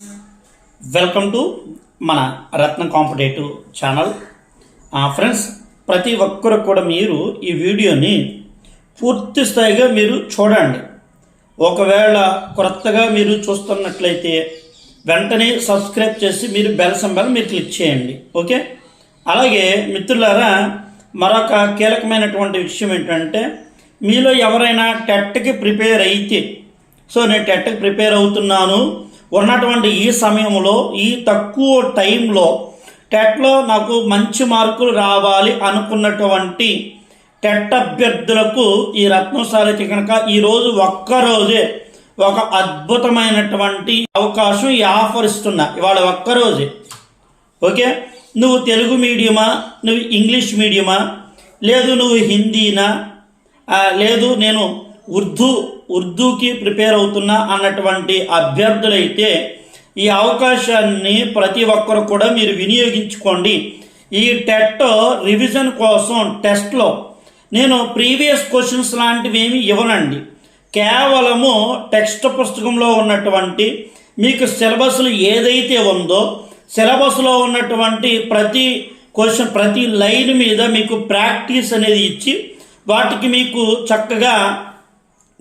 Welcome to మన రత్న competitive channel. Friends ప్రతి ఒక్కరు కూడా మీరు ఈ వీడియోని పూర్తి స్థాయిగా మీరు చూడండి. ఒకవేళ కొత్తగా మీరు చూస్తున్నట్లయితే వెంటనే సబ్స్క్రైబ్ చేసి మీరు బెల్ సింబల్ మీరు క్లిక్ చేయండి. ఓకే? అలాగే మిత్రులారా మరొక కీలకమైనటువంటి విషయం ఏంటంటే మీలో ఎవరైనా టెట్కి ప్రిపేర్ అయితే సో నేను టెట్కి ప్రిపేర్ అవుతున్నాను ఉన్నటువంటి ఈ సమయంలో ఈ తక్కువ టైంలో టెట్లో నాకు మంచి మార్కులు రావాలి అనుకున్నటువంటి టెట్ అభ్యర్థులకు ఈ రత్నశాలకి కనుక ఈరోజు ఒక్కరోజే ఒక అద్భుతమైనటువంటి అవకాశం ఈ ఆఫర్ ఇస్తున్నా. ఇవాళ ఒక్కరోజే. ఓకే? నువ్వు తెలుగు మీడియమా? నువ్వు ఇంగ్లీష్ మీడియమా? లేదు నువ్వు హిందీనా? లేదు నేను ఉర్దూ ఉర్దూకి ప్రిపేర్ అవుతున్నా అన్నటువంటి అభ్యర్థులైతే ఈ అవకాశాన్ని ప్రతి ఒక్కరు కూడా మీరు వినియోగించుకోండి. ఈ టెట్ రివిజన్ కోసం టెస్ట్లో నేను ప్రీవియస్ క్వశ్చన్స్ లాంటివి ఏమి ఇవ్వనండి. కేవలము టెక్స్ట్ పుస్తకంలో ఉన్నటువంటి మీకు సిలబస్లు ఏదైతే ఉందో సిలబస్లో ఉన్నటువంటి ప్రతి క్వశ్చన్ ప్రతి లైన్ మీద మీకు ప్రాక్టీస్ అనేది ఇచ్చి వాటికి మీకు చక్కగా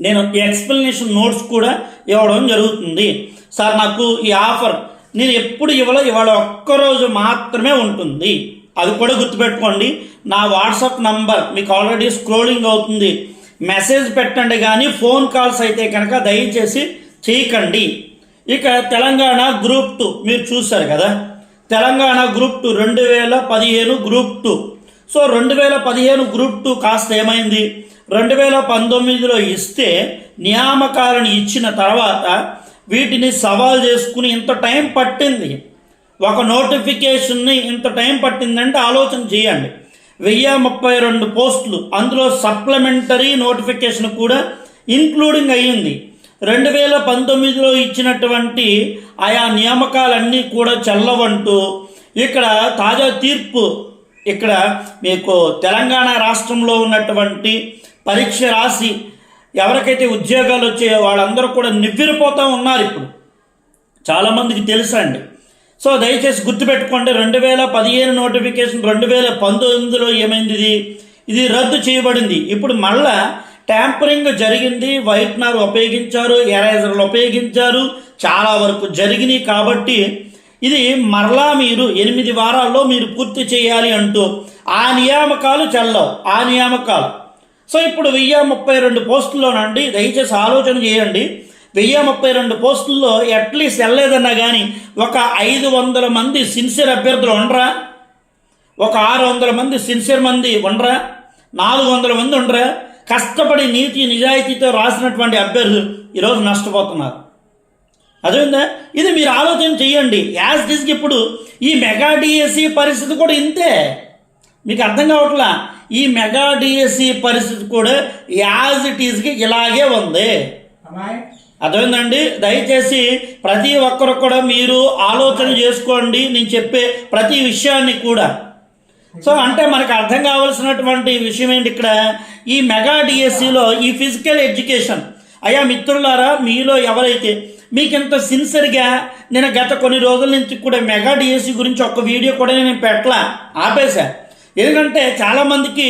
నేను ఎక్స్ప్లెనేషన్ నోట్స్ కూడా ఇవ్వడం జరుగుతుంది. సార్ నాకు ఈ ఆఫర్ నేను ఎప్పుడు ఇవ్వలో ఇవాళ ఒక్కరోజు మాత్రమే ఉంటుంది. అది కూడా గుర్తుపెట్టుకోండి. నా వాట్సాప్ నంబర్ మీకు ఆల్రెడీ స్క్రోలింగ్ అవుతుంది. మెసేజ్ పెట్టండి కానీ ఫోన్ కాల్స్ అయితే కనుక దయచేసి చేయకండి. ఇక తెలంగాణ గ్రూప్ టూ మీరు చూశారు కదా? తెలంగాణ గ్రూప్ టూ రెండు వేల పదిహేను గ్రూప్ టూ సో రెండు వేల పదిహేను గ్రూప్ టూ కాస్త ఏమైంది? రెండు వేల పంతొమ్మిదిలో ఇస్తే నియామకాలను ఇచ్చిన తర్వాత వీటిని సవాల్ చేసుకుని ఇంత టైం పట్టింది. ఒక నోటిఫికేషన్ని ఇంత టైం పట్టిందంటే ఆలోచన చేయండి. వెయ్యి ముప్పై రెండు పోస్టులు అందులో సప్లిమెంటరీ నోటిఫికేషన్ కూడా ఇంక్లూడింగ్ అయ్యింది. రెండు వేల పంతొమ్మిదిలో ఇచ్చినటువంటి ఆయా నియామకాలన్నీ కూడా చల్లవంటూ ఇక్కడ తాజా తీర్పు ఇక్కడ మీకు తెలంగాణ రాష్ట్రంలో ఉన్నటువంటి పరీక్ష రాసి ఎవరికైతే ఉద్యోగాలు వచ్చాయో వాళ్ళందరూ కూడా నివ్విరిపోతూ ఉన్నారు ఇప్పుడు. చాలామందికి తెలుసండి సో దయచేసి గుర్తుపెట్టుకోండి రెండు వేల పదిహేను నోటిఫికేషన్ రెండు వేల పంతొమ్మిదిలో ఏమైంది ఇది? ఇది రద్దు చేయబడింది. ఇప్పుడు మళ్ళా ట్యాంపరింగ్ జరిగింది వైట్నర్ ఉపయోగించారు ఎరేజర్లు ఉపయోగించారు చాలా వరకు జరిగినాయి కాబట్టి ఇది మరలా మీరు ఎనిమిది వారాల్లో మీరు పూర్తి చేయాలి అంటూ ఆ నియామకాలు చల్లవు. ఆ నియామకాలు. సో ఇప్పుడు వెయ్యి ముప్పై రెండు పోస్టుల్లోనండి దయచేసి ఆలోచన చేయండి. వెయ్యి ముప్పై రెండు పోస్టుల్లో అట్లీస్ట్ వెళ్ళలేదన్నా కానీ ఒక ఐదు వందల మంది సిన్సియర్ అభ్యర్థులు ఉండరా? ఒక ఆరు వందల మంది సిన్సియర్ మంది ఉండరా? నాలుగు వందల మంది ఉండరా? కష్టపడి నీతి నిజాయితీతో రాసినటువంటి అభ్యర్థులు ఈరోజు నష్టపోతున్నారు. అదేవిందా ఇది మీరు ఆలోచన చేయండి. యాజ్ దిస్కి ఇప్పుడు ఈ మెగా డిఎస్సి పరిస్థితి కూడా ఇంతే. మీకు అర్థం కావట్లా? ఈ మెగా డిఎస్సి పరిస్థితి కూడా యాజ్ ఇట్ ఈస్కి ఇలాగే ఉంది. అర్థమైందండి? దయచేసి ప్రతి ఒక్కరు కూడా మీరు ఆలోచన చేసుకోండి. నేను చెప్పే ప్రతి విషయాన్ని కూడా. సో అంటే మనకు అర్థం కావాల్సినటువంటి విషయం ఏంటి ఇక్కడ? ఈ మెగా డిఎస్సిలో ఈ ఫిజికల్ ఎడ్యుకేషన్. అయ్యా మిత్రులారా మీలో ఎవరైతే మీకు ఇంత సిన్సియర్గా నేను గత కొన్ని రోజుల నుంచి కూడా మెగా డిఎస్సి గురించి ఒక వీడియో కూడా నేను పెట్టలా ఆపేశా. ఎందుకంటే చాలామందికి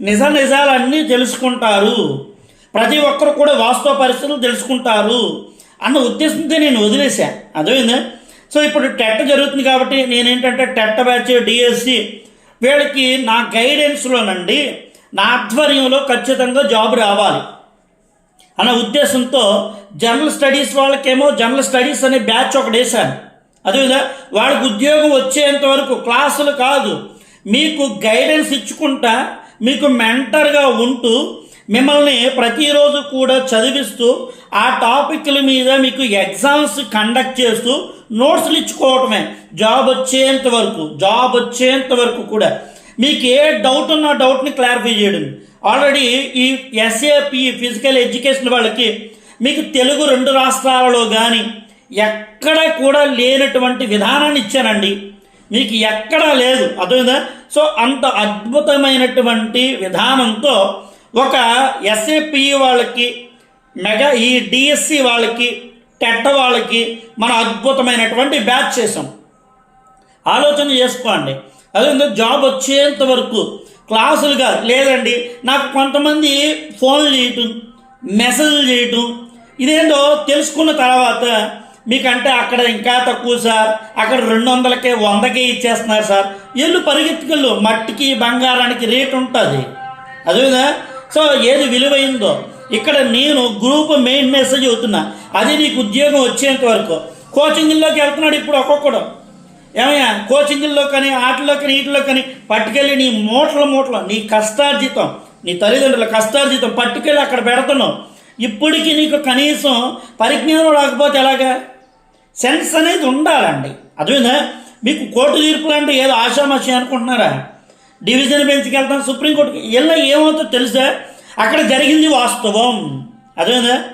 నిజ నిజాలన్నీ తెలుసుకుంటారు. ప్రతి ఒక్కరు కూడా వాస్తవ పరిస్థితులు తెలుసుకుంటారు అన్న ఉద్దేశంతో నేను వదిలేశా. అర్థమైందా? సో ఇప్పుడు టెట్ జరుగుతుంది కాబట్టి నేనేంటంటే టెట్ బ్యాచ్ డిఎస్సి వీళ్ళకి నా గైడెన్స్లోనండి నా ఆధ్వర్యంలో ఖచ్చితంగా జాబ్ రావాలి అన్న ఉద్దేశంతో జనరల్ స్టడీస్ వాళ్ళకేమో జనరల్ స్టడీస్ అనే బ్యాచ్ ఒకటి వేశాను అదేవిధంగా వాళ్ళకి ఉద్యోగం వచ్చేంత వరకు క్లాసులు కాదు. మీకు గైడెన్స్ ఇచ్చుకుంటా మీకు మెంటర్గా ఉంటూ మిమ్మల్ని ప్రతిరోజు కూడా చదివిస్తూ ఆ టాపిక్ల మీద మీకు ఎగ్జామ్స్ కండక్ట్ చేస్తూ నోట్స్లు ఇచ్చుకోవటమే. జాబ్ వచ్చేంత వరకు జాబ్ వచ్చేంత వరకు కూడా. మీకు ఏ డౌట్ ఉన్న డౌట్ని క్లారిఫై చేయడం. ఆల్రెడీ ఈ ఎస్ఏపి ఫిజికల్ ఎడ్యుకేషన్ వాళ్ళకి మీకు తెలుగు రెండు రాష్ట్రాలలో కానీ ఎక్కడ కూడా లేనటువంటి విధానాన్ని ఇచ్చానండి. మీకు ఎక్కడా లేదు. అర్థమైందా? సో అంత అద్భుతమైనటువంటి విధానంతో ఒక ఎస్ఏపి వాళ్ళకి మెగా ఈ డిఎస్సి వాళ్ళకి టెట్ వాళ్ళకి మన అద్భుతమైనటువంటి బ్యాచ్ చేసాం ఆలోచన చేసుకోండి. అదే జాబ్ వచ్చేంత వరకు క్లాసులుగా లేదండి నాకు కొంతమంది ఫోన్లు చేయటం మెసేజ్లు చేయటం ఇదేందో తెలుసుకున్న తర్వాత మీకంటే అక్కడ ఇంకా తక్కువ సార్. అక్కడ రెండు వందలకే వందకే ఇచ్చేస్తున్నారు సార్. ఇల్లు పరిగెత్తుకెళ్ళు. మట్టికి బంగారానికి రేటు ఉంటుంది. అదేవిధంగా సో ఏది విలువైందో. ఇక్కడ నేను గ్రూప్ మెయిన్ మెసేజ్ అవుతున్నా. అది నీకు ఉద్యోగం వచ్చేంత వరకు. కోచింగ్లోకి వెళ్తున్నాడు ఇప్పుడు ఒక్కొక్కడు. ఏమయ్యా? కోచింగ్లో కానీ ఆటల్లో కానీ వీటిలో కానీ పట్టుకెళ్ళి నీ మూటల మూటలు నీ కష్టార్జితం నీ తల్లిదండ్రుల కష్టార్జితం పట్టుకెళ్ళి అక్కడ పెడుతున్నావు. ఇప్పటికీ నీకు కనీసం పరిజ్ఞానం రాకపోతే ఎలాగా? సెన్స్ అనేది ఉండాలండి. అదేనా మీకు కోర్టు తీర్పులు అంటే ఏదో ఆషామాషి అనుకుంటున్నారా? డివిజన్ బెంచ్కి వెళ్తాం సుప్రీంకోర్టుకి ఇలా ఏమవుతుందో తెలుసా? అక్కడ జరిగింది వాస్తవం. అదేనా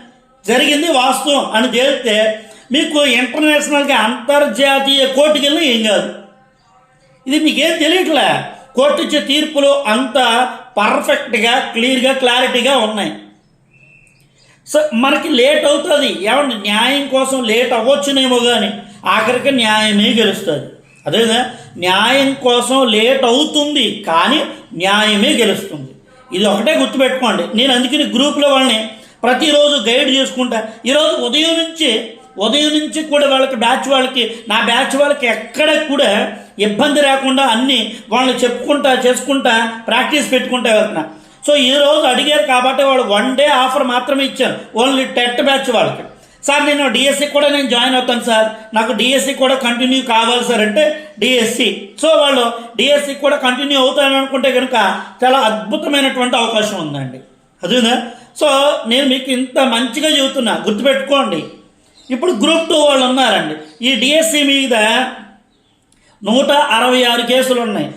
జరిగింది వాస్తవం అని తేలితే మీకు ఇంటర్నేషనల్గా అంతర్జాతీయ కోర్టుకి వెళ్ళినా ఏం కాదు. ఇది మీకేం తెలియట్లే? కోర్టు ఇచ్చే తీర్పులు అంత పర్ఫెక్ట్గా క్లియర్గా క్లారిటీగా ఉన్నాయి. సో మనకి లేట్ అవుతుంది. ఏమంటే న్యాయం కోసం లేట్ అవ్వచ్చునేమో కానీ ఆఖరికి న్యాయమే గెలుస్తుంది. అదేవిధంగా న్యాయం కోసం లేట్ అవుతుంది కానీ న్యాయమే గెలుస్తుంది. ఇది ఒకటే గుర్తుపెట్టుకోండి. నేను అందుకని గ్రూప్లో వాళ్ళని ప్రతిరోజు గైడ్ చేసుకుంటా. ఈరోజు ఉదయం నుంచి ఉదయం నుంచి కూడా వాళ్ళకి బ్యాచ్ వాళ్ళకి నా బ్యాచ్ వాళ్ళకి ఎక్కడ కూడా ఇబ్బంది రాకుండా అన్నీ వాళ్ళని చెప్పుకుంటా చేసుకుంటా ప్రాక్టీస్ పెట్టుకుంటా వెళ్తున్నా. సో ఈ రోజు అడిగారు కాబట్టి వాళ్ళు వన్ డే ఆఫర్ మాత్రమే ఇచ్చాను ఓన్లీ టెట్ బ్యాచ్ వాళ్ళకి. సార్ నేను డిఎస్సి కూడా నేను జాయిన్ అవుతాను సార్. నాకు డిఎస్సి కూడా కంటిన్యూ కావాలి సార్ అంటే డిఎస్సి సో వాళ్ళు డిఎస్సి కూడా కంటిన్యూ అవుతాను అనుకుంటే కనుక చాలా అద్భుతమైనటువంటి అవకాశం ఉందండి. అదేనా? సో నేను మీకు ఇంత మంచిగా చెబుతున్నా. గుర్తుపెట్టుకోండి. ఇప్పుడు గ్రూప్ టూ వాళ్ళు ఉన్నారండి. ఈ డిఎస్సి మీద నూట అరవై ఆరు కేసులు ఉన్నాయి.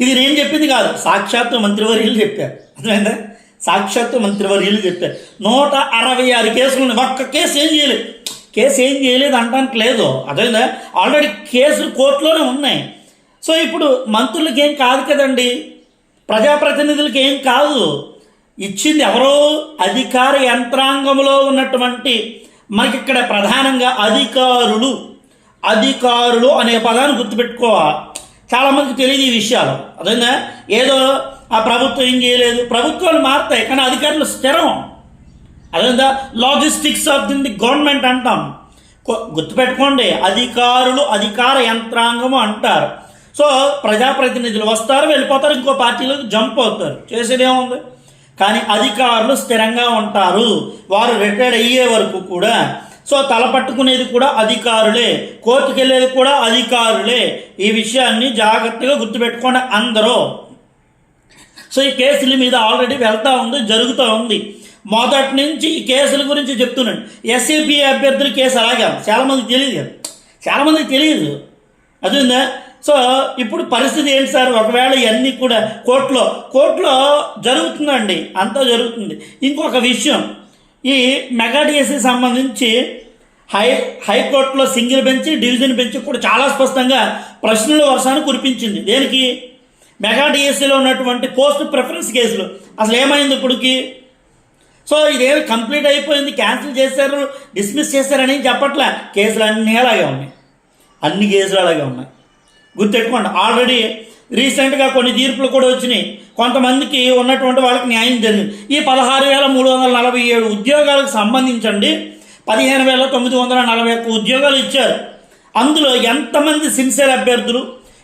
ఇది నేను చెప్పింది కాదు. సాక్షాత్తు మంత్రివర్యులు చెప్పారు. అర్థమైందా? సాక్షాత్తు మంత్రివర్యులు చెప్పారు. నూట అరవై ఆరు కేసులు ఉన్నాయి. ఒక్క కేసు ఏం చేయలేదు. కేసు ఏం చేయలేదు అంటానికి లేదు. అర్థమైందా? ఆల్రెడీ కేసులు కోర్టులోనే ఉన్నాయి. సో ఇప్పుడు మంత్రులకి ఏం కాదు కదండి. ప్రజాప్రతినిధులకి ఏం కాదు. ఇచ్చింది ఎవరో అధికార యంత్రాంగంలో ఉన్నటువంటి మనకి ఇక్కడ ప్రధానంగా అధికారులు. అధికారులు అనే పదాన్ని గుర్తుపెట్టుకోవాలి. చాలామందికి తెలియదు ఈ విషయాలు. అదేనా ఏదో ఆ ప్రభుత్వం ఏం చేయలేదు. ప్రభుత్వాలు మారుతాయి కానీ అధికారులు స్థిరం. అదేందా? లాజిస్టిక్స్ ఆఫ్ ది గవర్నమెంట్ అంటాం. గుర్తుపెట్టుకోండి అధికారులు అధికార యంత్రాంగము అంటారు. సో ప్రజాప్రతినిధులు వస్తారు వెళ్ళిపోతారు ఇంకో పార్టీలోకి జంప్ అవుతారు. చేసేదేముంది కానీ అధికారులు స్థిరంగా ఉంటారు. వారు రిటైర్డ్ అయ్యే వరకు కూడా సో తలపట్టుకునేది కూడా అధికారులే కోర్టుకెళ్ళేది కూడా అధికారులే. ఈ విషయాన్ని జాగ్రత్తగా గుర్తుపెట్టుకోండి అందరూ. సో ఈ కేసుల మీద ఆల్రెడీ వెళ్తూ ఉంది జరుగుతూ ఉంది. మొదటి నుంచి ఈ కేసుల గురించి చెప్తున్నాను. ఎస్ఏపీ అభ్యర్థుల కేసు అలాగే చాలామందికి తెలియదు చాలామందికి తెలియదు. అదేందా? సో ఇప్పుడు పరిస్థితి ఏంటి సార్? ఒకవేళ ఇవన్నీ కూడా కోర్టులో కోర్టులో జరుగుతుందండి అంతా జరుగుతుంది. ఇంకొక విషయం ఈ మెగా డిఎస్సి సంబంధించి హై హైకోర్టులో సింగిల్ బెంచ్ డివిజన్ బెంచ్ కూడా చాలా స్పష్టంగా ప్రశ్నల వర్షాన్ని కురిపించింది. దేనికి? మెగా డిఎస్సిలో ఉన్నటువంటి పోస్ట్ ప్రిఫరెన్స్ కేసులు. అసలు ఏమైంది ఇప్పటికి? సో ఇదేమి కంప్లీట్ అయిపోయింది క్యాన్సిల్ చేశారు డిస్మిస్ చేశారని చెప్పట్లే. కేసులు అన్నీ అలాగే ఉన్నాయి. అన్ని కేసులు అలాగే ఉన్నాయి. గుర్తెట్టుకోండి ఆల్రెడీ రీసెంట్గా కొన్ని తీర్పులు కూడా వచ్చినాయి. కొంతమందికి ఉన్నటువంటి వాళ్ళకి న్యాయం జరిగింది. ఈ పదహారు వేల మూడు వందల నలభై ఏడు ఉద్యోగాలకు సంబంధించండి. పదిహేను వేల తొమ్మిది వందల నలభై ఒక్క ఉద్యోగాలు ఇచ్చారు. అందులో ఎంతమంది సిన్సియర్ అభ్యర్థులు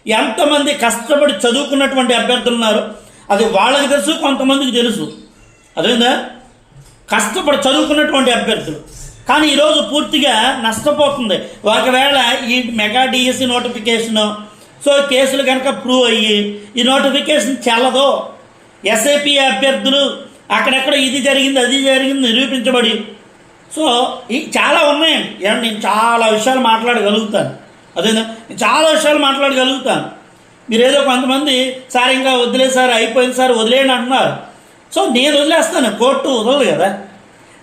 ఎంతమంది కష్టపడి చదువుకున్నటువంటి అభ్యర్థులు ఉన్నారు? అది వాళ్ళకి తెలుసు కొంతమందికి తెలుసు. అదేందా కష్టపడి చదువుకున్నటువంటి అభ్యర్థులు. కానీ ఈరోజు పూర్తిగా నష్టపోతుంది. ఒకవేళ ఈ మెగా డిఎస్సి నోటిఫికేషన్ సో కేసులు కనుక ప్రూవ్ అయ్యి ఈ నోటిఫికేషన్ చెల్లదో ఎస్ఐపి అభ్యర్థులు అక్కడెక్కడ ఇది జరిగింది అది జరిగింది నిరూపించబడి. సో ఈ చాలా ఉన్నాయండి ఏమంటే నేను చాలా విషయాలు మాట్లాడగలుగుతాను. అదే చాలా విషయాలు మాట్లాడగలుగుతాను. మీరు ఏదో కొంతమంది సార్ ఇంకా వదిలే సార్ అయిపోయింది సార్ వదిలేయండి అంటున్నారు. సో నేను వదిలేస్తాను కోర్టు వదలదు కదా.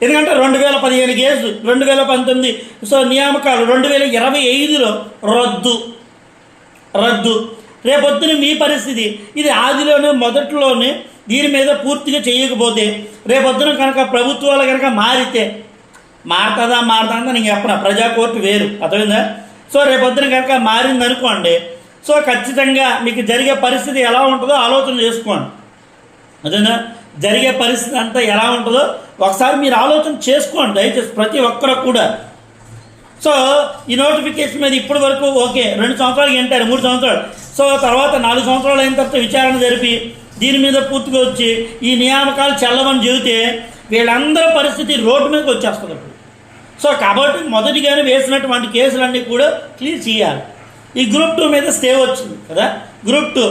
ఎందుకంటే రెండు వేల పదిహేను కేసు రెండు వేల పంతొమ్మిది సో నియామకాలు రెండు వేల ఇరవై ఐదులో రద్దు. రద్దు. రేపొద్దున మీ పరిస్థితి. ఇది ఆదిలోనే మొదట్లోనే దీని మీద పూర్తిగా చేయకపోతే రేపొద్దున కనుక ప్రభుత్వాలు కనుక మారితే మారుతుందా మారుతుందా నేను చెప్పను. ప్రజా కోర్టు వేరు. అర్థమైందా? సో రేపొద్దున కనుక మారింది అనుకోండి సో ఖచ్చితంగా మీకు జరిగే పరిస్థితి ఎలా ఉంటుందో ఆలోచన చేసుకోండి. అదేనా జరిగే పరిస్థితి అంతా ఎలా ఉంటుందో ఒకసారి మీరు ఆలోచన చేసుకోండి. దయచేసి ప్రతి ఒక్కరు కూడా సో ఈ నోటిఫికేషన్ మీద ఇప్పటి వరకు ఓకే రెండు సంవత్సరాలు ఎంటారు మూడు సంవత్సరాలు. సో తర్వాత నాలుగు సంవత్సరాలు అయిన తర్వాత విచారణ జరిపి దీని మీద పూర్తిగా వచ్చి ఈ నియామకాలు చల్లమని చెబితే వీళ్ళందరి పరిస్థితి రోడ్డు మీదకి వచ్చేస్తుంది ఇప్పుడు సో కాబట్టి మొదటిగానే వేసినటువంటి కేసులన్నీ కూడా క్లియర్ చేయాలి. ఈ గ్రూప్ టూ మీద స్టే వచ్చింది కదా? గ్రూప్ టూ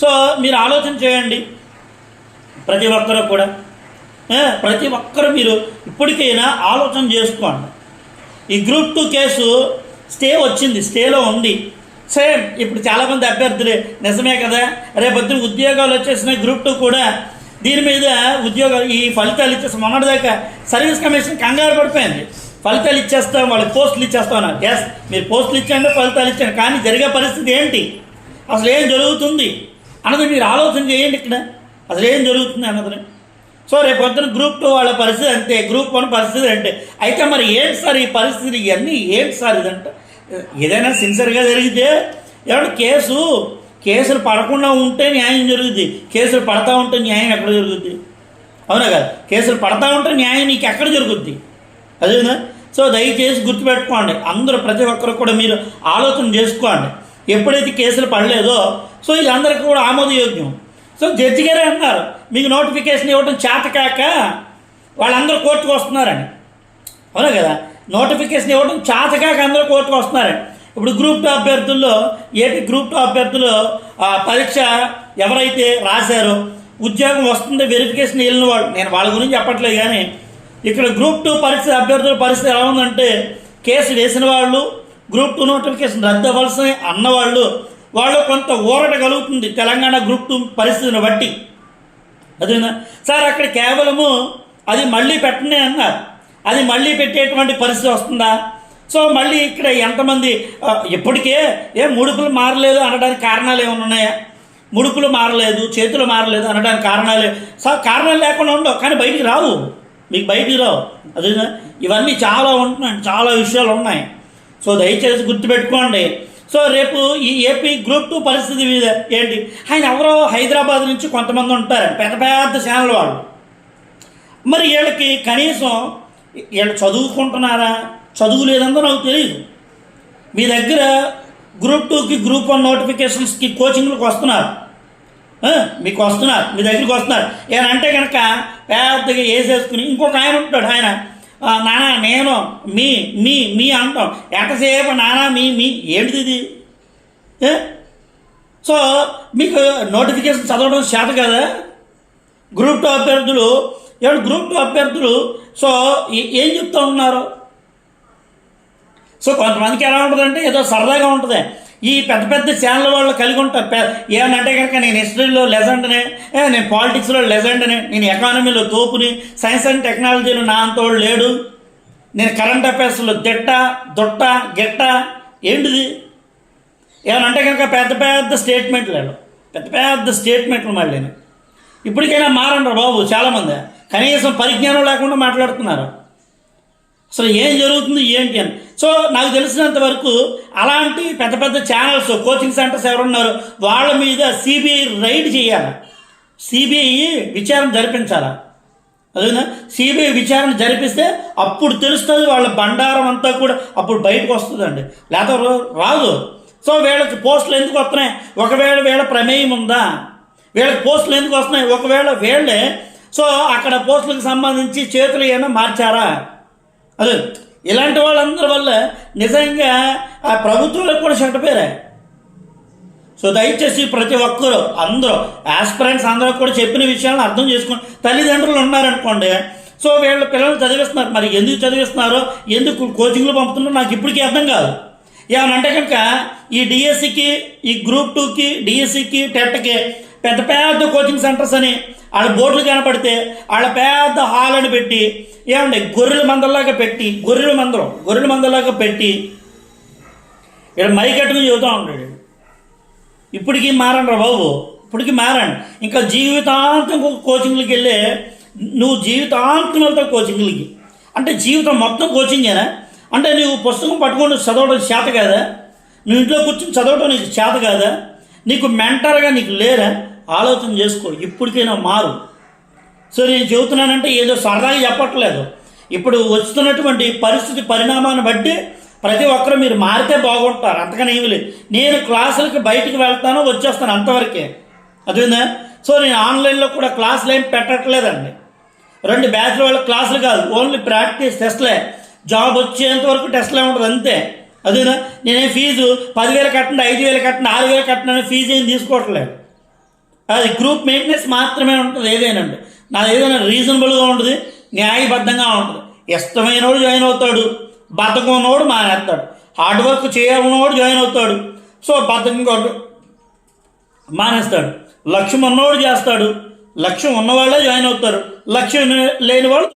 సో మీరు ఆలోచన చేయండి. ప్రతి ఒక్కరు కూడా. ప్రతి ఒక్కరు మీరు ఇప్పటికైనా ఆలోచన చేసుకోండి. ఈ గ్రూప్ టూ కేసు స్టే వచ్చింది స్టేలో ఉంది. సేమ్ ఇప్పుడు చాలామంది అభ్యర్థులే నిజమే కదా? రేపొద్దున ఉద్యోగాలు వచ్చేసిన గ్రూప్ టూ కూడా. దీని మీద ఉద్యోగాలు ఈ ఫలితాలు ఇచ్చేసి మొన్నటిదాకా సర్వీస్ కమిషన్ కంగారు పడిపోయింది. ఫలితాలు ఇచ్చేస్తాం వాళ్ళకి పోస్టులు ఇచ్చేస్తాం అన్నారు. ఎస్ మీరు పోస్టులు ఇచ్చాను ఫలితాలు ఇచ్చాను కానీ జరిగే పరిస్థితి ఏంటి? అసలు ఏం జరుగుతుంది? అన్నది మీరు ఆలోచన చేయండి ఇక్కడ. అసలు ఏం జరుగుతుంది అన్నది? సో రేపు పొద్దున గ్రూప్ టూ వాళ్ళ పరిస్థితి అంతే గ్రూప్ వన్ పరిస్థితి అంటే అయితే మరి ఏంటి సార్ ఈ పరిస్థితి? ఇవన్నీ ఏంటి సార్ ఇదంట? ఏదైనా సిన్సియర్గా జరిగితే ఏమంటే కేసు కేసులు పడకుండా ఉంటే న్యాయం జరుగుద్ది. కేసులు పడతా ఉంటే న్యాయం ఎక్కడ జరుగుద్ది? అవునా కదా. కేసులు పడతా ఉంటే న్యాయం నీకు ఎక్కడ జరుగుద్ది? అదేనా? సో దయచేసి గుర్తుపెట్టుకోండి. అందరూ ప్రతి ఒక్కరు కూడా మీరు ఆలోచన చేసుకోండి. ఎప్పుడైతే కేసులు పడలేదో సో వీళ్ళందరికీ కూడా ఆమోదయోగ్యం. సో జడ్జి గారే అన్నారు. మీకు నోటిఫికేషన్ ఇవ్వడం చేతకాక వాళ్ళందరూ కోర్టుకు వస్తున్నారని. అవునా కదా? నోటిఫికేషన్ ఇవ్వడం చేతకాక అందరూ కోర్టుకు వస్తున్నారని. ఇప్పుడు గ్రూప్ టూ అభ్యర్థుల్లో ఏపీ గ్రూప్ టూ అభ్యర్థులు ఆ, పరీక్ష ఎవరైతే రాశారో ఉద్యోగం వస్తుంది వెరిఫికేషన్ వెళ్ళిన వాళ్ళు నేను వాళ్ళ గురించి చెప్పట్లేదు కానీ ఇక్కడ గ్రూప్ టూ పరిస్థితి అభ్యర్థుల పరిస్థితి ఎలా ఉందంటే కేసు వేసిన వాళ్ళు గ్రూప్ టూ నోటిఫికేషన్ రద్దు అవ్వాల్సిన అన్నవాళ్ళు వాళ్ళు కొంత ఊరట కలుగుతుంది తెలంగాణ గ్రూప్ టూ పరిస్థితిని బట్టి. అదేనా? సార్ అక్కడ కేవలము అది మళ్ళీ పెట్టనే అన్నారు. అది మళ్ళీ పెట్టేటువంటి పరిస్థితి వస్తుందా? సో మళ్ళీ ఇక్కడ ఎంతమంది ఇప్పటికే ఏ ముడుపులు మారలేదు అనడానికి కారణాలు ఏమైనా ఉన్నాయా? ముడుపులు మారలేదు చేతులు మారలేదు అనడానికి కారణాలు సార్ కారణాలు లేకుండా ఉండవు కానీ బయటికి రావు. మీకు బయటికి రావు. అదేనా? ఇవన్నీ చాలా ఉంటున్నాయి చాలా విషయాలు ఉన్నాయి. సో దయచేసి గుర్తుపెట్టుకోండి. సో రేపు ఈ ఏపీ గ్రూప్ టూ పరిస్థితి ఏంటి? ఆయన ఎవరో హైదరాబాద్ నుంచి కొంతమంది ఉంటారు పెద్ద పెద్ద ఛానల్ వాళ్ళు. మరి వీళ్ళకి కనీసం వీళ్ళు చదువుకుంటున్నారా? చదువు లేదందో నాకు తెలియదు మీ దగ్గర గ్రూప్ టూకి గ్రూప్ వన్ నోటిఫికేషన్స్కి కోచింగ్లకు వస్తున్నారు. మీకు వస్తున్నారు. మీ దగ్గరికి వస్తున్నారు. ఏమంటే కనుక పెద్దగా వేసేసుకుని ఇంకొక ఆయన ఉంటాడు ఆయన. నానా నేను మీ మీ మీ అంటాం. ఎంతసేపు నానా మీ మీ ఏంటిది? ఇది సో మీకు నోటిఫికేషన్ చదవడం చేత కదా? గ్రూప్ టూ అభ్యర్థులు ఏడు గ్రూప్ టూ అభ్యర్థులు సో ఏ- ఏం చెప్తా ఉన్నారు? సో కొంతమందికి ఎలా ఉంటుందంటే ఏదో సరదాగా ఉంటుంది. ఈ పెద్ద పెద్ద ఛానల్ వాళ్ళు కలిగి ఉంటారు. పె- ఏమనంటే కనుక నేను హిస్టరీలో లెజెండ్నే నేను పాలిటిక్స్లో లెజెండ్నే నేను ఎకానమీలో తోపుని సైన్స్ అండ్ టెక్నాలజీలో నా అంతోడు లేడు. నేను కరెంట్ అఫైర్స్లో దిట్ట దొట్ట గిట్ట ఏంటిది? ఏమనంటే కనుక పెద్ద పెద్ద స్టేట్మెంట్లు లేడు పెద్ద పెద్ద స్టేట్మెంట్లు మళ్ళీ ఇప్పటికైనా మారండి బాబు చాలామంది. కనీసం పరిజ్ఞానం లేకుండా మాట్లాడుతున్నారు. అసలు ఏం జరుగుతుంది ఏంటి అని. సో నాకు తెలిసినంత వరకు అలాంటి పెద్ద పెద్ద ఛానల్స్ కోచింగ్ సెంటర్స్ ఎవరున్నారు వాళ్ళ మీద సిబిఐ రైడ్ చేయాలి. సిబిఐ విచారణ జరిపించాలా. అదేనా? సిబిఐ విచారణ జరిపిస్తే అప్పుడు తెలుస్తుంది వాళ్ళ బండారం అంతా కూడా అప్పుడు బయటకు వస్తుందండి. లేకపోతే రాదు. సో వీళ్ళకి పోస్టులు ఎందుకు వస్తున్నాయి? ఒకవేళ వీళ్ళ ప్రమేయం ఉందా? వీళ్ళకి పోస్టులు ఎందుకు వస్తున్నాయి? ఒకవేళ వీళ్ళే సో అక్కడ పోస్టులకు సంబంధించి చేతులు ఏమైనా మార్చారా? అదే ఇలాంటి వాళ్ళందరి వల్ల నిజంగా ఆ ప్రభుత్వాలకు కూడా చెడ్డపేరే సో దయచేసి ప్రతి ఒక్కరు అందరూ ఆస్పిరెంట్స్ అందరూ కూడా చెప్పిన విషయాలను అర్థం చేసుకుని తల్లిదండ్రులు ఉన్నారనుకోండి సో వీళ్ళ పిల్లలు చదివిస్తున్నారు. మరి ఎందుకు చదివిస్తున్నారో? ఎందుకు కోచింగ్లు పంపుతున్నారో? నాకు ఇప్పటికీ అర్థం కాదు. ఏమనంటే కనుక ఈ డిఎస్సికి ఈ గ్రూప్ టూకి డిఎస్సికి టెట్కి పెద్ద పెద్ద కోచింగ్ సెంటర్స్ అని వాళ్ళ బోర్డులు కనపడితే వాళ్ళ పెద్ద హాల్ అని పెట్టి ఏమండి గొర్రెల మందలాగా పెట్టి గొర్రెల మందరం గొర్రెల మందలాగా పెట్టి ఇక్కడ మైకట్టుకుని చెబుతూ ఉంటాడు. ఇప్పటికీ మారండి రా బాబు ఇప్పటికీ మారండి ఇంకా జీవితాంతం కోచింగ్లకి వెళ్ళే నువ్వు జీవితాంతం వెళ్తావు కోచింగ్లకి. అంటే జీవితం మొత్తం కోచింగేనా అంటే నువ్వు పుస్తకం పట్టుకొని చదవడం చేత కాదా? నువ్వు ఇంట్లో కూర్చొని చదవడం నీకు చేత కాదా? నీకు మెంటర్గా నీకు లేరా? ఆలోచన చేసుకో ఇప్పటికైనా మారు. సో నేను చెబుతున్నానంటే ఏదో సరదాగా చెప్పట్లేదు. ఇప్పుడు వస్తున్నటువంటి పరిస్థితి పరిణామాన్ని బట్టి ప్రతి ఒక్కరు మీరు మారితే బాగుంటారు. అంతకని ఏమి లేదు. నేను క్లాసులకి బయటికి వెళ్తాను వచ్చేస్తాను అంతవరకే. అదేందా సో నేను ఆన్లైన్లో కూడా క్లాసులు ఏం పెట్టట్లేదండి. రెండు బ్యాచ్ల వాళ్ళ క్లాసులు కాదు. Only practice టెస్ట్లే. జాబ్ వచ్చేంత వరకు టెస్ట్లే ఉంటుంది అంతే. అదేనా నేనే ఫీజు పదివేలు కట్టండి ఐదు వేలు కట్టండి ఆరు వేలు కట్టండి అనే ఫీజు ఏం తీసుకోవట్లేదు. అది గ్రూప్ మెయింటెనెన్స్ మాత్రమే ఉంటుంది ఏదైనాండి? నాది ఏదైనా రీజనబుల్గా ఉంటుంది న్యాయబద్ధంగా ఉంటుంది. ఇష్టమైన వాడు జాయిన్ అవుతాడు బద్ధకం ఉన్నవాడు మానేస్తాడు. హార్డ్ వర్క్ చేయాలన్నవాడు జాయిన్ అవుతాడు. సో బద్ధకం కొరకు మానేస్తాడు. లక్ష్యం ఉన్నవాడు చేస్తాడు. లక్ష్యం ఉన్నవాళ్ళే జాయిన్ అవుతారు. లక్ష్యం లేని వాళ్ళు